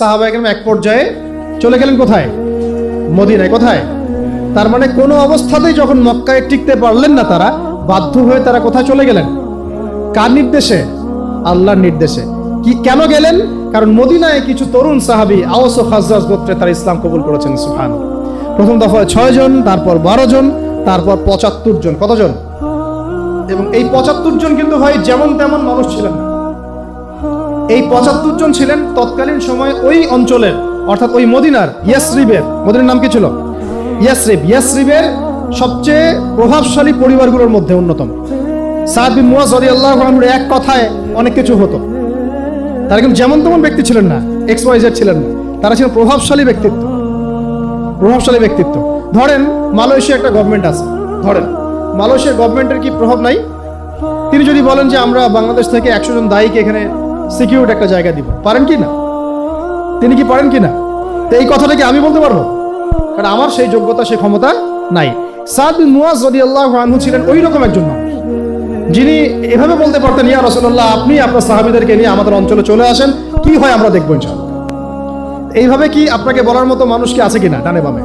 সাহাবা একরাম এক পর্যায়ে চলে গেলেন কোথায়? মদিনায়। কোথায়? তার মানে কোনো অবস্থাতেই যখন মক্কায় টিকতে পারলেন না তারা, বাধ্য হয়ে তারা কোথায় চলে গেলেন? কার নির্দেশে? আল্লাহর নির্দেশে। কি কেন গেলেন? কারণ মদিনায় কিছু তরুণ সাহাবী আওস ও খাজরাজ গোত্রে তারা ইসলাম কবুল করেছেন সুফান প্রথম দফায় ছয় জন, তারপর বারো জন, তারপর পঁচাত্তর জন। কতজন এবং এই পঁচাত্তর জন কিন্তু ভাই যেমন তেমন মানুষ ছিলেন না। এই পঁচাত্তর জন ছিলেন তৎকালীন সময়ে ওই অঞ্চলের, অর্থাৎ ওই মদিনার ইয়াসরিবের। মদিনার নাম কি ছিল? ইয়াসরিব। ইয়াসরিবের সবচেয়ে প্রভাবশালী পরিবারগুলোর মধ্যে অন্যতম। সাদ বিন আনহুর এক কথায় অনেক কিছু হতো। তারা কিন্তু যেমন তেমন ব্যক্তি ছিলেন না, এক্স ওয়াই জেড ছিলেন না। তারা ছিলেন প্রভাবশালী ব্যক্তিত্ব। প্রভাবশালী ব্যক্তিত্ব। ধরেন, মালয়েশিয়া একটা গভর্নমেন্ট আছে। ধরেন, মালয়েশিয়ার গভর্নমেন্টের কি প্রভাব নাই? তিনি যদি বলেন যে আমরা বাংলাদেশ থেকে একশো জন দায়ীকে এখানে সিকিউরিটি একটা জায়গা দিব। পারেন কি না? তিনি কি পারেন কি না? এই কথাটা কি আমি বলতে পারব? কারণ আমার সেই যোগ্যতা, সেই ক্ষমতা নাই। সাদ বিন মুয়াজ রাদিয়াল্লাহু আনহু ছিলেন ওই রকম একজন যিনি এভাবে বলতে পারতেন, ইয়া রাসূলুল্লাহ, আপনি আপনার সাহাবীদেরকে নিয়ে আমাদের অঞ্চলে চলে আসেন, কি হয় আমরা দেখব ইনশাআল্লাহ? এইভাবে কি আপনাকে বলার মতো মানুষ কি আছে কিনা, ডানে বামে?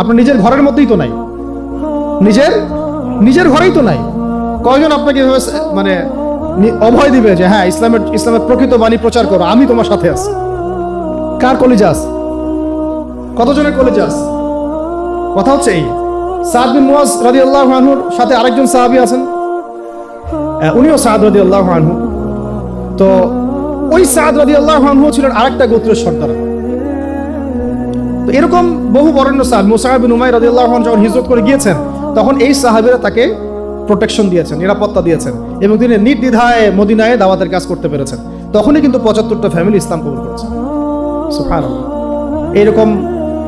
আপনার নিজের ঘরের মধ্যেই তো নাই। নিজের নিজের ঘরেই তো নাই। কয়জন আপনাকে এভাবে মানে অভয় দিবে যে হ্যাঁ ইসলামের ইসলামের প্রকৃত বাণী প্রচার করো, আমি তোমার সাথে আছি। কার কলিজা আছে? কতজনের কলিজা আছে? কথা হচ্ছে এই। সাদ মুয়াজ রাদিয়াল্লাহু আনহুর সাথে আরেকজন সাহাবী আছেন। উনিও সাদ রাদিয়াল্লাহু আনহু। তো ওই সাদ রাদিয়াল্লাহু আনহু ছিলেন আরেকটা গোত্রের সর্দার। এরকম বহু বরেণ্য সাহাব মুসাহাব বিন উমাই রাদিয়াল্লাহু আনহু যখন হিজরত করে গিয়েছেন, তখন এই সাহাবীরা তাকে প্রোটেকশন দিয়েছেন, নিরাপত্তা দিয়েছেন এবং তিনি নির্দ্বিধায় মদিনায় দাওয়াতের কাজ করতে পেরেছেন। তখনই কিন্তু পঁচাত্তরটা ফ্যামিলি ইসলাম কবুল করেছে। এরকম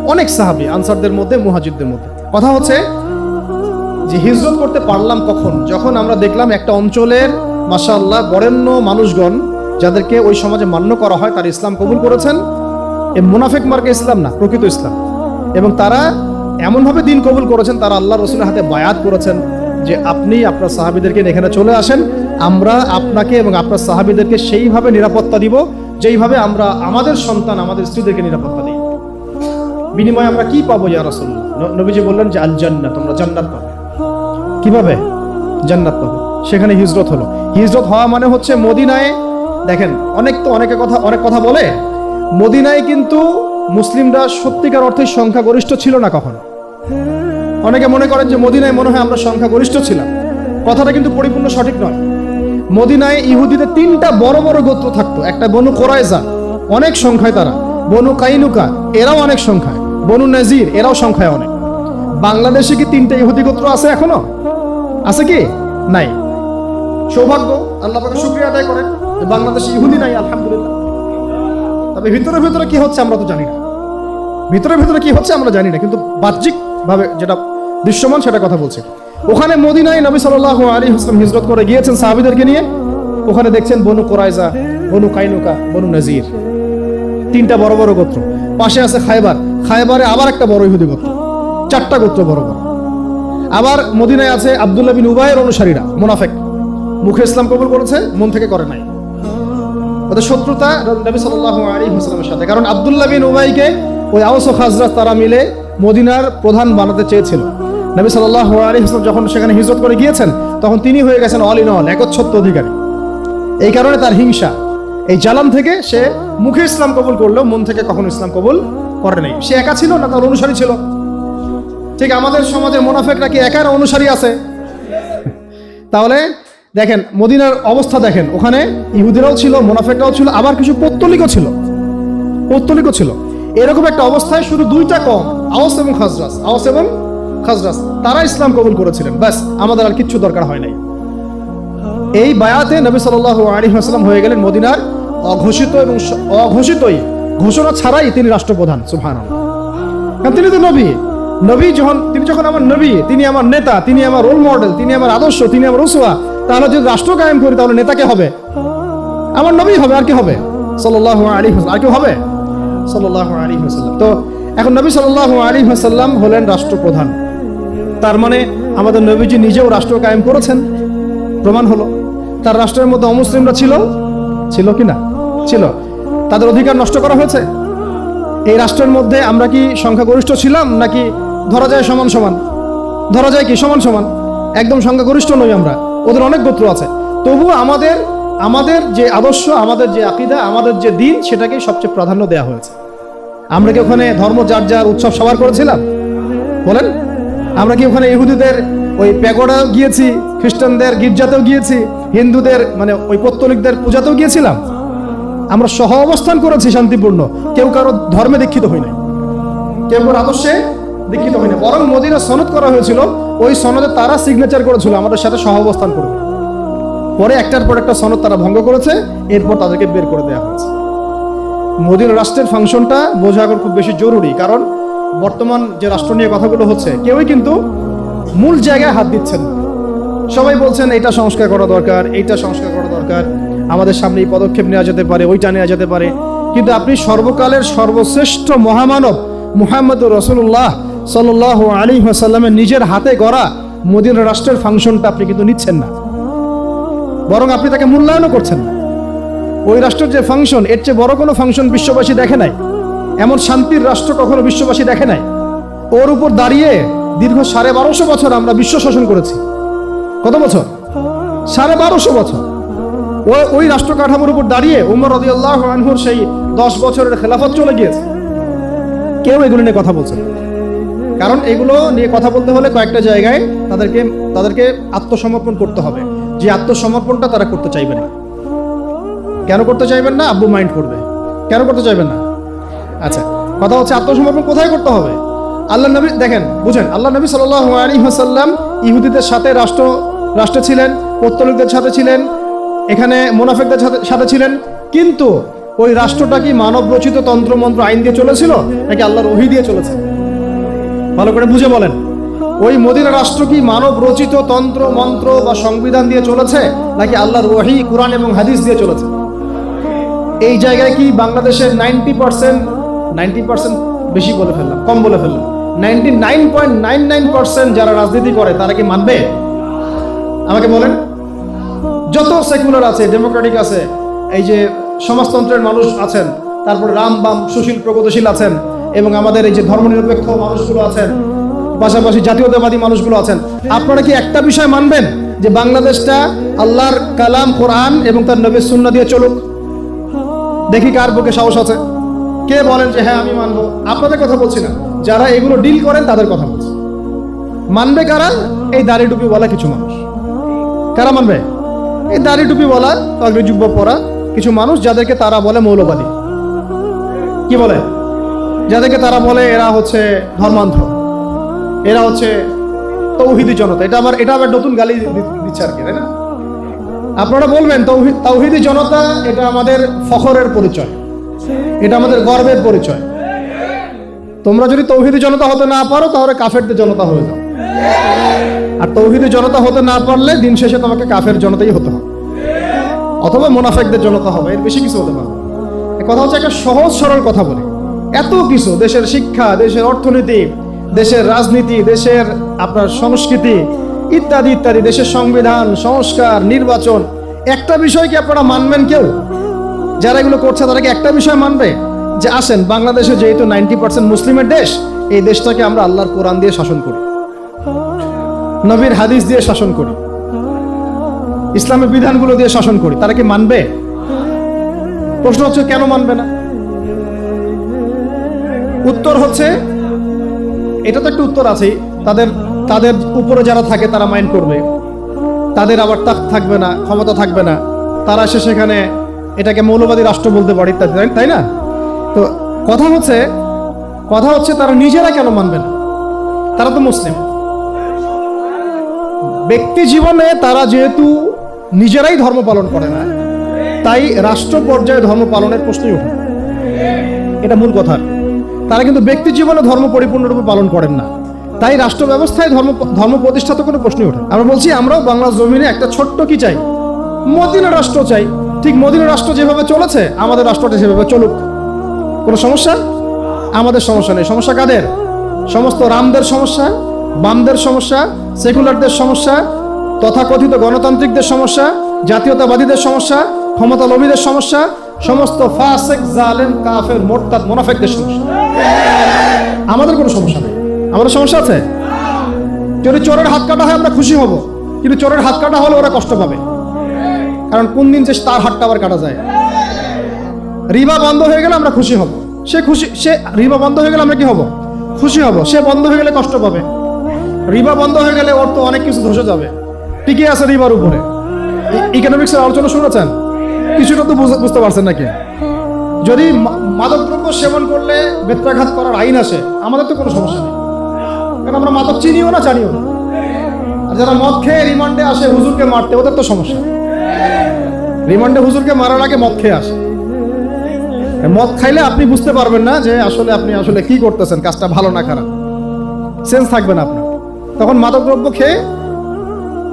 অনেক সাহাবী, আনসারদের মধ্যে, মুহাজিরদের মধ্যে। কথা হচ্ছে যে হিজরত করতে পারলাম কখন? যখন আমরা দেখলাম একটা অঞ্চলের, মাশাআল্লাহ, বরেণ্য মানুষগণ যাদেরকে ওই সমাজে মান্য করা হয়, তারা ইসলাম কবুল করেছেন। এ মুনাফেক মার্কে ইসলাম না, প্রকৃত ইসলাম। এবং তারা এমনভাবে দিন কবুল করেছেন, তারা আল্লাহ রসুলের হাতে বায়াত করেছেন। যে আপনি আপনার সাহাবিদেরকে এখানে চলে আসেন, আমরা আপনাকে এবং আপনার সাহাবিদেরকে সেইভাবে নিরাপত্তা দিব, যেইভাবে আমরা আমাদের সন্তান, আমাদের স্ত্রীদেরকে নিরাপত্তা দিই। বিনিময়ে আমরা কি পাবো ইয়া নবীজি বললেন যে আল জান্নাত তোমরা জান্নাত পাবে। কীভাবে? জান্নাত পাবে। সেখানে হিজরত হলো। হিজরত হওয়া মানে হচ্ছে মদিনায়, দেখেন, অনেক তো অনেকে কথা, অনেক কথা বলে, মদিনায় কিন্তু মুসলিমরা সত্যিকার অর্থে সংখ্যাগরিষ্ঠ ছিল না কখনো। অনেকে মনে করেন যে মদিনায় মনে হয় আমরা সংখ্যাগরিষ্ঠ ছিলাম। কথাটা কিন্তু পরিপূর্ণ সঠিক নয়। মদিনায় ইহুদিদের তিনটা বড় বড় গোত্র থাকতো। একটা বনু কোরাইজা, অনেক সংখ্যায় তারা। বনু কাইনুকা, এরাও অনেক সংখ্যায়। বনু নাজির, এরাও সংখ্যায় অনেক। বাংলাদেশে কি তিনটা ইহুদি গোত্র আছে এখনও? আছে কি? নাই। সৌভাগ্য, আল্লাহ শুক্রিয়া আদায় করেন বাংলাদেশে ইহুদি নাই, আলহামদুলিল্লাহ। তবে ভিতরে ভিতরে কি হচ্ছে আমরা তো জানি না। ভিতরে ভিতরে কি হচ্ছে আমরা জানি না। কিন্তু বাহ্যিক ভাবে যেটা দৃশ্যমান সেটা কথা বলছি। ওখানে মদিনায় নবী সাল্লাল্লাহু আলী হাসলাম হিজরত করে গিয়েছেন সাহাবিদেরকে নিয়ে। ওখানে দেখছেন বনু কোরাইজা বনু কাইনুকা, বনু নাজির। তিনটা বড় বড় গোত্র। পাশে আছে খায়বার। খায়বারে আবার একটা বড় ইহুদি গোত্র। চারটা গোত্র বড় বড়। আবার মদিনায় আছে আব্দুল্লাহ বিন উবাইয়ের অনুসারীরা, মুনাফেক। মুখে ইসলাম কবুল করেছে, মন থেকে করে নাই। ওদের শত্রুতা নবী সাল্লাল্লাহু আলাইহি ওয়াসাল্লামের সাথে। কারণ আব্দুল্লাহ বিন উবাইকে ওই আওস ও খাজরাজ তারা মিলে মদিনার প্রধান বানাতে চেয়েছিল। নবী সাল্লাল্লাহু আলাইহি ওয়াসাল্লাম যখন সেখানে হিজরত করে গিয়েছেন, তখন তিনি হয়ে গেছেন অল ইন অল একচ্ছত্ব অধিকারী। এই কারণে তার হিংসা, এই জালাম থেকে সে মুখে ইসলাম কবুল করলেও মন থেকে কখনো ইসলাম কবুল করে নাই। সে একা ছিল না, তার অনুসারী ছিল? ঠিক আমাদের সমাজের মোনাফেকরা কি একার অনুসারী আছে? তাহলে দেখেন, মদিনার অবস্থা দেখেন, ওখানে ইহুদিরাও ছিল, মোনাফেকরাও ছিল, আবার কিছু পত্তলিকও ছিল। পত্তলিকও ছিল। এরকম একটা অবস্থায় শুধু দুইটা কম আওস এবং খাজরাস আওস এবং খাজরাস তারা ইসলাম কবুল করেছিলেন। ব্যাস, আমাদের আর কিচ্ছু দরকার হয় নাই। এই বায়াতে নবী সাল্লাল্লাহু আলাইহি ওয়াসাল্লাম হয়ে গেলেন মদিনার অঘোষিত এবং অঘোষিতই ঘোষণা ছাড়াই তিনি রাষ্ট্রপ্রধান কারণ তিনি তো নবী। নবী যখন তিনি যখন আমার নবী, তিনি আমার নেতা, তিনি আমার রোল মডেল তিনি আমার আদর্শ, তিনি আমার রসুয়া তাহলে যদি রাষ্ট্র কায়েম করি, তাহলে নেতাকে হবে? আমার নবী হবে, আর কি হবে? আলাইহি ওয়াসাল্লাম। আর কেউ হবে? সাল্লাল্লাহু আলাইহি ওয়াসাল্লাম। তো এখন নবী সাল্লাল্লাহু আলাইহি ওয়াসাল্লাম হলেন রাষ্ট্রপ্রধান। তার মানে আমাদের নবীজি নিজেও রাষ্ট্র কায়েম করেছেন। প্রমাণ হলো, তার রাষ্ট্রের মধ্যে অমুসলিমরা ছিল ছিল কি না? ছিল। তাদের অধিকার নষ্ট করা হয়েছে। এই রাষ্ট্রের মধ্যে আমরা কি সংখ্যাগরিষ্ঠ ছিলাম, নাকি ধরা যায় সমান সমান? ধরা যায় কি সমান সমান? একদম সংখ্যাগরিষ্ঠ নই আমরা, ওদের অনেক গোত্র আছে। তবু আমাদের আমাদের যে আদর্শ, আমাদের যে আকিদা, আমাদের যে দিন সেটাকে সবচেয়ে প্রাধান্য দেওয়া হয়েছে। আমরা কি ওখানে ধর্ম যার যার উৎসব সবার করেছিলাম? বলেন। আমরা কি ওখানে ইহুদিদের ওই প্যাগোডা গিয়েছি, খ্রিস্টানদের গির্জাতেও গিয়েছি, হিন্দুদের মানে ওই পত্তলিকদের পূজাতেও গিয়েছিলাম? আমরা সহ অবস্থান করেছি শান্তিপূর্ণ, কেউ কারও ধর্মে দীক্ষিত হই নাই কেউ কারও আদর্শে দীক্ষিত হয়নি, বরং মোদিরা সনদ করা হয়েছিল, ওই সনদে তারা সিগনেচার করেছিল, আমাদের সাথে সহ অবস্থান করবে। পরে একটার পর একটা সনদ তারা ভঙ্গ করেছে, এরপর তাদেরকে বের করে দেওয়া হয়েছে। মোদীর রাষ্ট্রের ফাংশনটা বোঝা এখন খুব বেশি জরুরি, কারণ বর্তমান যে রাষ্ট্র নিয়ে কথাগুলো হচ্ছে, কেউই কিন্তু মূল জায়গায় হাত দিচ্ছেন সবাই বলছেন এটা সংস্কার করা দরকার, এইটা সংস্কার করা দরকার, আমাদের সামনে এই পদক্ষেপ নেওয়া যেতে পারে, ওইটা নেওয়া যেতে পারে। কিন্তু আপনি সর্বকালের সর্বশ্রেষ্ঠ মহামানব মুহাম্মদ রসুল্লাহ সাল আলী সাল্লামের নিজের হাতে গড়া মোদীর রাষ্ট্রের ফাংশনটা আপনি কিন্তু নিচ্ছেন না। বরং আপনি তাকে মূল্যায়নও করছেন না। ওই রাষ্ট্রের যে ফাংশন, এর চেয়ে বড় কোনো ফাংশন বিশ্ববাসী দেখে নাই। এমন শান্তির রাষ্ট্র কখনো বিশ্ববাসী দেখে নাই। ওর উপর দাঁড়িয়ে দীর্ঘ সাড়ে বারোশো বছর আমরা বিশ্ব শাসন করেছি। কত বছর? সাড়ে বারোশো বছর। ও ওই রাষ্ট্র কাঠামোর উপর দাঁড়িয়ে উমর রদিয়াল্লাহ আনহুর সেই দশ বছরের খেলাফত চলে গিয়েছে। কেউ এগুলো নিয়ে কথা বলছে কারণ এগুলো নিয়ে কথা বলতে হলে কয়েকটা জায়গায় তাদেরকে তাদেরকে আত্মসমর্পণ করতে হবে। যে আত্মসমর্পণটা তারা করতে চাইবে না। কেন করতে চাইবেন না? আব্বু মাইন্ড করবে। কেন করতে চাইবেন না? আচ্ছা কথা হচ্ছে আত্মসমর্পণ কোথায় করতে হবে? আল্লাহ নবী, দেখেন, বুঝেন আল্লাহ নবী সাল্লাহ আলী হাসাল্লাম ইহুদিদের সাথে রাষ্ট্র, রাষ্ট্রে ছিলেন, পত্তলিকদের সাথে ছিলেন, এখানে মোনাফেকদের সাথে ছিলেন, কিন্তু ওই রাষ্ট্রটা কি মানব রচিত তন্ত্রমন্ত্র আইন দিয়ে চলেছিল, নাকি আল্লাহর ওহি দিয়ে চলেছে? ভালো করে বুঝে বলেন। ওই মদিনা রাষ্ট্র কি মানব রচিত তন্ত্র, মন্ত্র বা সংবিধান দিয়ে চলেছে, নাকি আল্লাহর ওহি, কোরআন এবং হাদিস দিয়ে চলেছে? এই জায়গায় কি বাংলাদেশের নাইনটি পার্সেন্ট নাইনটি পার্সেন্ট বেশি বলে ফেললাম, কম বলে ফেললাম। Ninety nine point nine nine percent যারা রাজনীতি করে, তারা কি মানবে? আমাকে বলেন। যত সেকুলার আছে, ডেমোক্রেটিক আছে, এই যে সমাজতন্ত্রের মানুষ আছেন, তারপরে রাম বাম সুশীল প্রগতিশীল আছেন, এবং আমাদের এই যে ধর্মনিরপেক্ষ মানুষগুলো আছেন, পাশাপাশি জাতীয়তাবাদী মানুষগুলো আছেন, আপনারা কি একটা বিষয় মানবেন? যে বাংলাদেশটা আল্লাহর কালাম, কোরআন এবং তার নবীর সুন্না দিয়ে চলুক। দেখি কার বুকে সাহস আছে। কে বলেন যে হ্যাঁ আমি মানবো আপনাদের কথা বলছি না। যারা এগুলো ডিল করেন, তাদের কথা বলছি। মানবে কারা? এই দাড়ি টুপি বলা কিছু মানুষ। কারা মানবে? এই দাড়ি টুপি বলা তগরি যুব্ব পরা কিছু মানুষ যাদেরকে তারা বলে মৌলবাদী। কি বলে? যাদেরকে তারা বলে এরা হচ্ছে ধর্মান্ধ। এরা হচ্ছে তৌহিদি জনতা। এটা আমার এটা আবার নতুন গালি দিচ্ছে আর কি, তাই না? আপনারা বলবেন তৌহিদি জনতা, এটা আমাদের ফখরের পরিচয়। এটা আমাদের গর্বের পরিচয়। তোমরা যদি তৌহিদি জনতা হতে না পারো, তাহলে কাফেরদের জনতা হয়ে যাও। আর তৌহিদি জনতা হতে না পারলে দিন শেষে তোমাকে কাফের জনতাই হতে হবে। অথবা মোনাফেকদের জনতা হবে, এর বেশি কিছু হতে। এ কথা হচ্ছে একটা সহজ, সরল কথা বলি। এত কিছু, দেশের শিক্ষা, দেশের অর্থনীতি, দেশের রাজনীতি, দেশের আপনার সংস্কৃতি, ইত্যাদি ইত্যাদি, দেশের সংবিধান, সংস্কার, নির্বাচন। একটা বিষয় কি আপনারা মানবেন কেউ? যারা এগুলো করছে তারা কি একটা বিষয় মানবে, যে আসেন, বাংলাদেশে যেহেতু নাইনটি পার্সেন্ট মুসলিমের দেশ, এই দেশটাকে আমরা আল্লাহর কোরআন দিয়ে শাসন করি। নবীর হাদিস দিয়ে শাসন করি। ইসলামের বিধানগুলো দিয়ে শাসন করি। তারা কি মানবে? প্রশ্ন হচ্ছে, কেন মানবে না? উত্তর হচ্ছে, এটা তো একটা উত্তর আছেই। তাদের তাদের উপরে যারা থাকে, তারা মাইন্ড করবে। তাদের আবার তাক থাকবে না, ক্ষমতা থাকবে না। তারা এসে সেখানে এটাকে মৌলবাদী রাষ্ট্র বলতে পারে ইত্যাদি, তাই- না? তো কথা হচ্ছে কথা হচ্ছে তারা নিজেরা কেন মানবে না? তারা তো মুসলিম। ব্যক্তি জীবনে তারা যেহেতু নিজেরাই ধর্ম পালন করে না, তাই রাষ্ট্র পর্যায়ে ধর্ম পালনের প্রশ্নই ওঠে এটা মূল কথা তারা কিন্তু ব্যক্তি জীবনে ধর্ম পরিপূর্ণরূপে পালন করেন না। তাই রাষ্ট্র ব্যবস্থায় ধর্ম ধর্ম প্রতিষ্ঠা তো কোনো প্রশ্নই ওঠে আমরা বলছি, আমরাও বাংলা জমিনে একটা ছোট্ট কি চাই? মদিনা রাষ্ট্র চাই। ঠিক মদিনা রাষ্ট্র যেভাবে চলেছে, আমাদের রাষ্ট্রটা সেভাবে চলুক। কোনো সমস্যা? আমাদের সমস্যা নেই। সমস্যা কাদের? সমস্ত রামদের সমস্যা, বামদের সমস্যা, সেকুলারদের সমস্যা, তথাকথিত গণতান্ত্রিকদের সমস্যা, জাতীয়তাবাদীদের সমস্যা ক্ষমতা লোভীদের সমস্যা, সমস্ত ফাসেক, জালেম, কাফের, মোরতাদ, মোনাফেকদের সমস্যা। আমাদের কোনো সমস্যা নেই। আমাদের সমস্যা আছে? যদি চোরের হাত কাটা হয় আমরা খুশি হব। কিন্তু চোরের হাত কাটা হলে ওরা কষ্ট পাবে। কারণ কোন দিন যে তার হাতটা আবার কাটা যায়। রিবা বন্ধ হয়ে গেলে আমরা খুশি হব। সে খুশি সে রিবা বন্ধ হয়ে গেলে আমরা কি হব? খুশি হব। সে বন্ধ হয়ে গেলে কষ্ট পাবে। রিবা বন্ধ হয়ে গেলে ওর তো অনেক কিছু ধসে যাবে। টিকে আছে রিবার উপরে। ইকোনমিক্সের আলোচনা শুনেছেন? কিছুটা তো বুঝ- বুঝতে পারছেন নাকি? যদি মাদকদ্রব্য সেবন করলে বেত্রাঘাত করার আইন আসে, আমাদের তো কোনো সমস্যা নেই। কারণ আমরা মাদক চিনিও না, জানিও না। যারা মদ খেয়ে রিমান্ডে আসে হুজুরকে মারতে, ওদের তো সমস্যা। রিমান্ডে হুজুরকে মারার আগে মদ খেয়ে আসে। মদ খাইলে আপনি বুঝতে পারবেন না যে আসলে আপনি আসলে কি করতেছেন, কাজটা ভালো না খারাপ। সেন্স থাকবে না আপনার। তখন মাদকদ্রব্য খেয়ে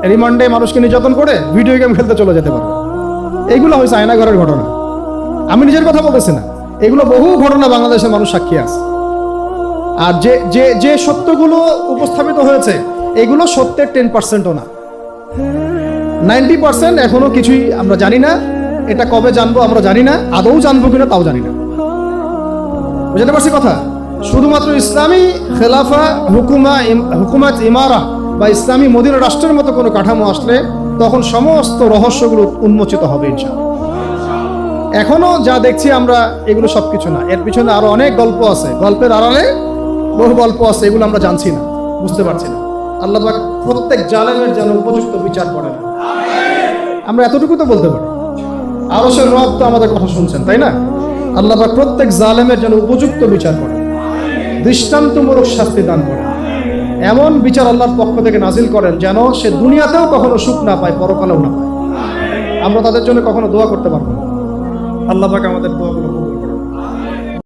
রিমান্ডে মানুষকে নির্যাতন করে ভিডিও গেম খেলতে চলে যেতে পারবে। এইগুলো হয়েছে আয়নাঘরের ঘটনা। আমি নিজের কথা বলতেছি না। এগুলো বহু ঘটনা বাংলাদেশের মানুষ সাক্ষী আছে। আর যে যে যে সত্যগুলো উপস্থাপিত হয়েছে, এগুলো সত্যের টেন পার্সেন্টও না। নাইনটি পার্সেন্ট এখনও কিছুই আমরা জানি না। এটা কবে জানব আমরা জানি না। আদৌ জানব কিনা তাও জানি না। বুঝতে পারছি কথা? শুধুমাত্র ইসলামী খেলাফা, হুকুমা হুকুমাত ইমারা বা ইসলামী মদিনা রাষ্ট্রের মতো কোনো কাঠামো আসলে তখন সমস্ত রহস্যগুলো উন্মোচিত হবে ইনশাআল্লাহ। এখনও যা দেখছি আমরা, এগুলো সবকিছু না। এর পিছনে আরও অনেক গল্প আছে। গল্পের আড়ালে বহু গল্প আছে, এগুলো আমরা জানছি না। বুঝতে পারছি না। আল্লাহ প্রত্যেক জালেমের যেন উপযুক্ত বিচার করেন। আমরা এতটুকু তো বলতে পারি। আরও সে রব তো আমাদের কথা শুনছেন, তাই না? আল্লাহ প্রত্যেক জালেমের যেন উপযুক্ত বিচার করেন, দৃষ্টান্তমূলক শাস্তি দান করেন। এমন বিচার আল্লাহর পক্ষ থেকে নাজিল করেন যেন সে দুনিয়াতেও কখনো সুখ না পায়, পরকালেও না পায়। আমরা তাদের জন্য কখনো দোয়া করতে পারব না। আল্লাহ আমাদের দোয়াগুলো